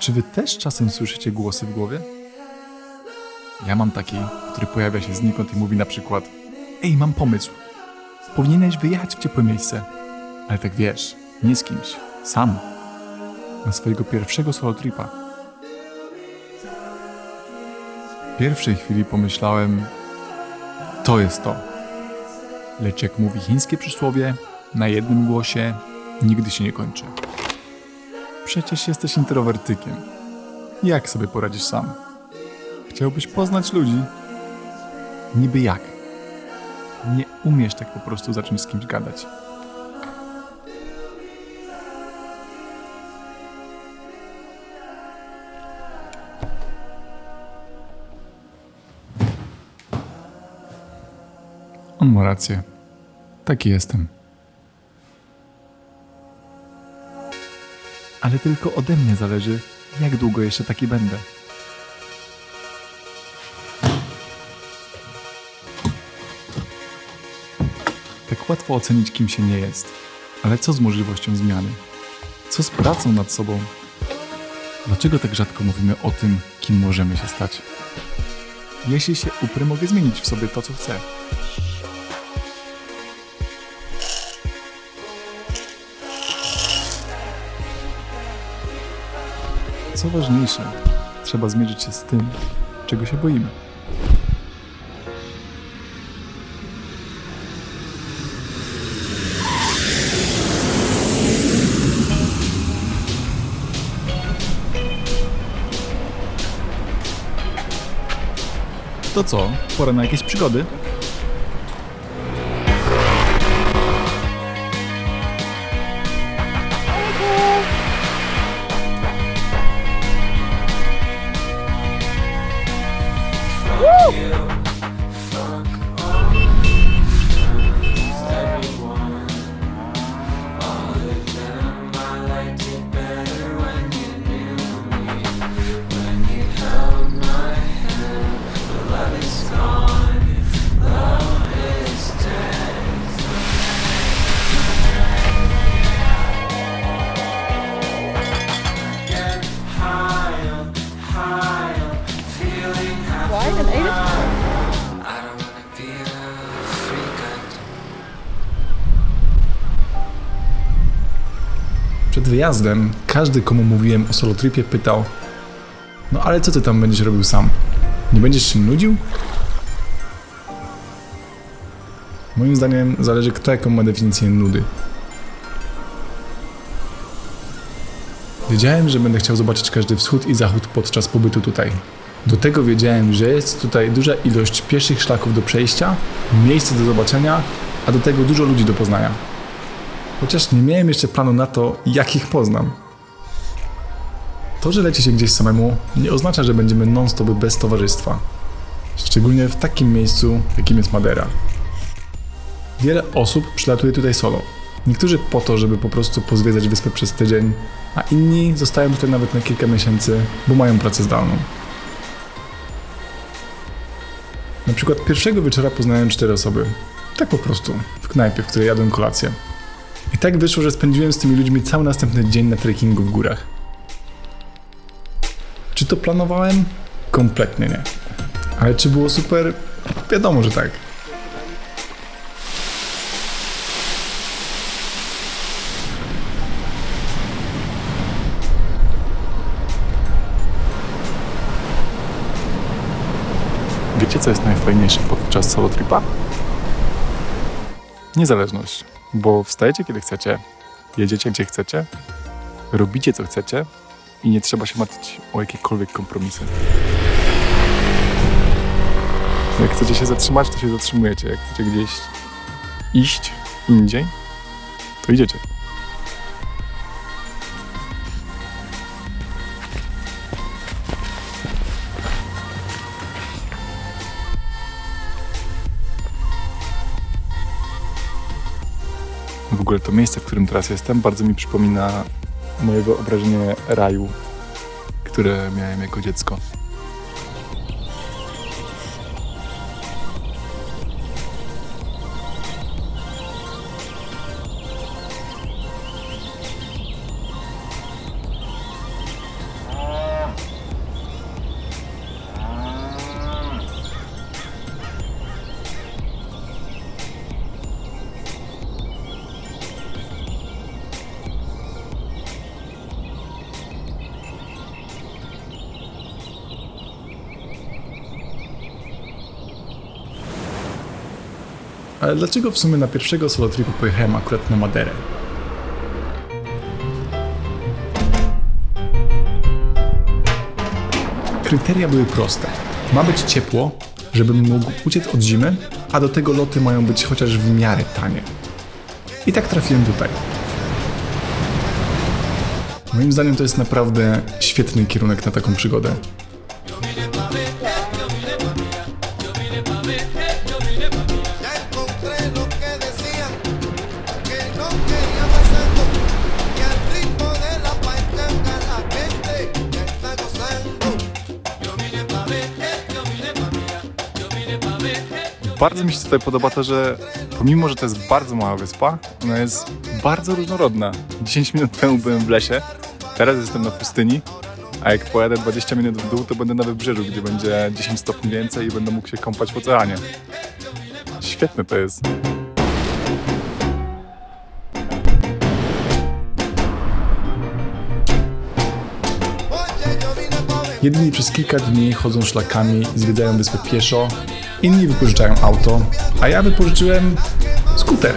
Czy wy też czasem słyszycie głosy w głowie? Ja mam taki, który pojawia się znikąd i mówi na przykład Ej, mam pomysł. Powinieneś wyjechać w ciepłe miejsce. Ale tak wiesz, nie z kimś, sam. Na swojego pierwszego solo tripa. W pierwszej chwili pomyślałem, to jest to. Lecz jak mówi chińskie przysłowie, na jednym głosie nigdy się nie kończy. Przecież jesteś introwertykiem. Jak sobie poradzisz sam? Chciałbyś poznać ludzi? Niby jak? Nie umiesz tak po prostu zacząć z kimś gadać. On ma rację. Taki jestem. Ale tylko ode mnie zależy, jak długo jeszcze taki będę. Tak łatwo ocenić, kim się nie jest. Ale co z możliwością zmiany? Co z pracą nad sobą? Dlaczego tak rzadko mówimy o tym, kim możemy się stać? Jeśli się uprę, mogę zmienić w sobie to, co chcę. Co ważniejsze, trzeba zmierzyć się z tym, czego się boimy. To co? Pora na jakieś przygody? Wyjazdem każdy, komu mówiłem o solotripie, pytał: No ale co ty tam będziesz robił sam? Nie będziesz się nudził? Moim zdaniem zależy, kto jaką ma definicję nudy. Wiedziałem, że będę chciał zobaczyć każdy wschód i zachód podczas pobytu tutaj. Do tego wiedziałem, że jest tutaj duża ilość pieszych szlaków do przejścia, miejsc do zobaczenia, a do tego dużo ludzi do poznania. Chociaż nie miałem jeszcze planu na to, jak ich poznam. To, że leci się gdzieś samemu, nie oznacza, że będziemy non-stop bez towarzystwa. Szczególnie w takim miejscu, jakim jest Madera. Wiele osób przylatuje tutaj solo. Niektórzy po to, żeby po prostu pozwiedzać wyspę przez tydzień, a inni zostają tutaj nawet na kilka miesięcy, bo mają pracę zdalną. Na przykład pierwszego wieczora poznałem cztery osoby. Tak po prostu, w knajpie, w której jadłem kolację. I tak wyszło, że spędziłem z tymi ludźmi cały następny dzień na trekkingu w górach. Czy to planowałem? Kompletnie nie. Ale czy było super? Wiadomo, że tak. Wiecie, co jest najfajniejsze podczas solo tripa? Niezależność, bo wstajecie kiedy chcecie, jedziecie gdzie chcecie, robicie co chcecie i nie trzeba się martwić o jakiekolwiek kompromisy. Jak chcecie się zatrzymać, to się zatrzymujecie. Jak chcecie gdzieś iść indziej, to idziecie. W ogóle to miejsce, w którym teraz jestem, bardzo mi przypomina moje wyobrażenie raju, które miałem jako dziecko. Ale dlaczego w sumie na pierwszego solo tripu pojechałem akurat na Maderę? Kryteria były proste. Ma być ciepło, żebym mógł uciec od zimy, a do tego loty mają być chociaż w miarę tanie. I tak trafiłem tutaj. Moim zdaniem to jest naprawdę świetny kierunek na taką przygodę. Bardzo mi się tutaj podoba to, że pomimo, że to jest bardzo mała wyspa, ona jest bardzo różnorodna. 10 minut temu byłem w lesie, teraz jestem na pustyni, a jak pojadę 20 minut w dół, to będę na wybrzeżu, gdzie będzie 10 stopni więcej i będę mógł się kąpać w oceanie. Świetne to jest. Jedni przez kilka dni chodzą szlakami, zwiedzają wyspę pieszo, inni wypożyczają auto, a ja wypożyczyłem skuter.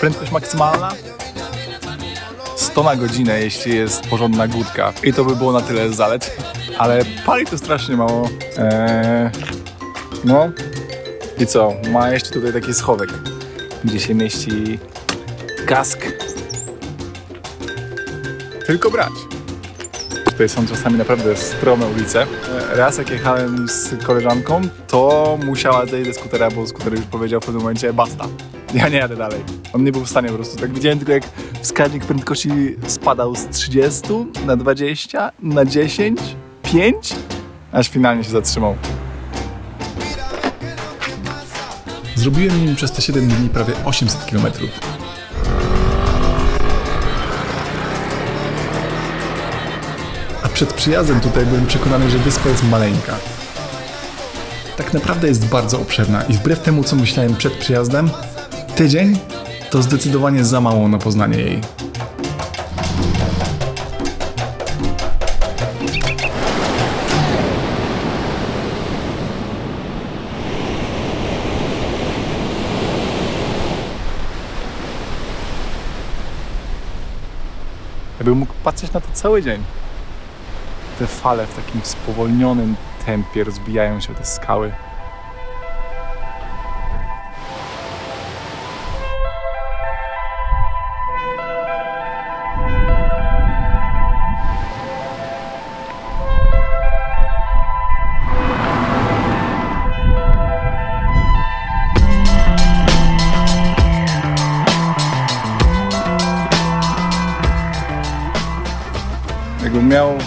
Prędkość maksymalna 100 na godzinę, jeśli jest porządna górka. I to by było na tyle zalet. Ale pali to strasznie mało. Eee, no. I co? Ma jeszcze tutaj taki schowek, gdzie się mieści kask. Tylko brać. Tutaj są czasami naprawdę strome ulice. Raz jak jechałem z koleżanką, to musiała zejść ze skutera, bo skuter już powiedział w pewnym momencie basta. Ja nie jadę dalej. On nie był w stanie po prostu. Tak widziałem tylko jak wskaźnik prędkości spadał z 30 na 20, na 10, 5, aż finalnie się zatrzymał. Zrobiłem nim przez te 7 dni prawie 800 km. Przed przyjazdem tutaj byłem przekonany, że wyspa jest maleńka. Tak naprawdę jest bardzo obszerna i wbrew temu, co myślałem przed przyjazdem, tydzień to zdecydowanie za mało na poznanie jej. Ja bym mógł patrzeć na to cały dzień. Te fale w takim spowolnionym tempie rozbijają się o te skały. Jakbym miał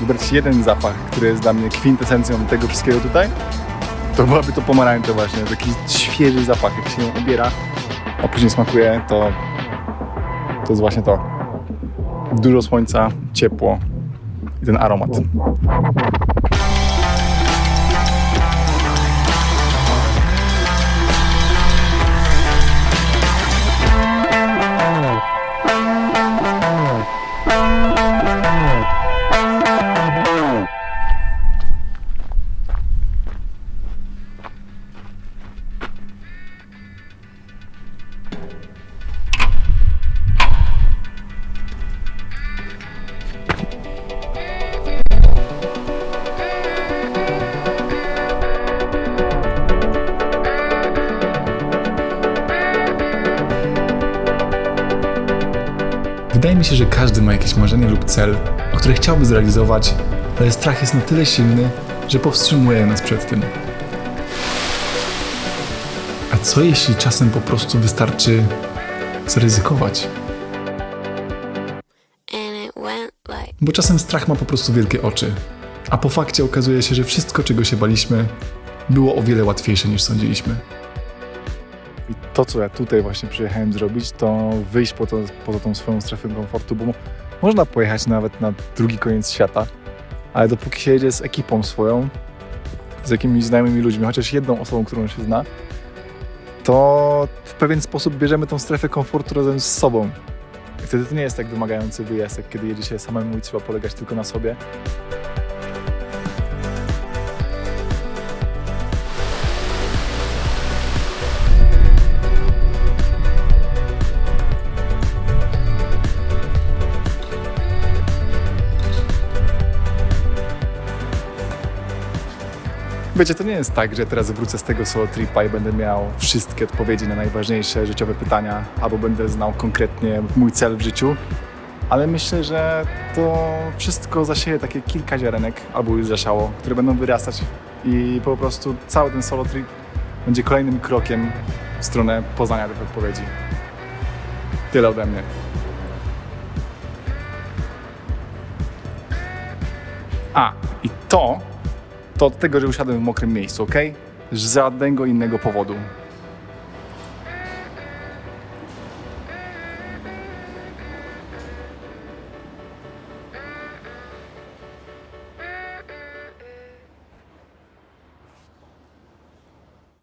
wybrać jeden zapach, który jest dla mnie kwintesencją tego wszystkiego tutaj, to byłaby to pomarańcza właśnie. Taki świeży zapach, jak się ją a później smakuje, to to jest właśnie to. Dużo słońca, ciepło i ten aromat. Mi się, że każdy ma jakieś marzenie lub cel, o które chciałby zrealizować, ale strach jest na tyle silny, że powstrzymuje nas przed tym. A co jeśli czasem po prostu wystarczy zaryzykować? like Bo czasem strach ma po prostu wielkie oczy, a po fakcie okazuje się, że wszystko, czego się baliśmy, było o wiele łatwiejsze niż sądziliśmy. I to, co ja tutaj właśnie przyjechałem zrobić, to wyjść po to, poza tą swoją strefę komfortu, bo mo- można pojechać nawet na drugi koniec świata, ale dopóki się jedzie z ekipą swoją, z jakimiś znajomymi ludźmi, chociaż jedną osobą, którą się zna, to w pewien sposób bierzemy tą strefę komfortu razem z sobą. Wtedy to nie jest tak wymagający wyjazd, jak kiedy jedzie się samemu i trzeba polegać tylko na sobie. Wiecie, to nie jest tak, że teraz wrócę z tego solo tripa i będę miał wszystkie odpowiedzi na najważniejsze życiowe pytania, albo będę znał konkretnie mój cel w życiu, ale myślę, że to wszystko zasieje takie kilka ziarenek, albo już zasiało, które będą wyrastać i po prostu cały ten solo trip będzie kolejnym krokiem w stronę poznania tych odpowiedzi. Tyle ode mnie. A, i to, to od tego, że usiadłem w mokrym miejscu, ok? Żadnego innego powodu.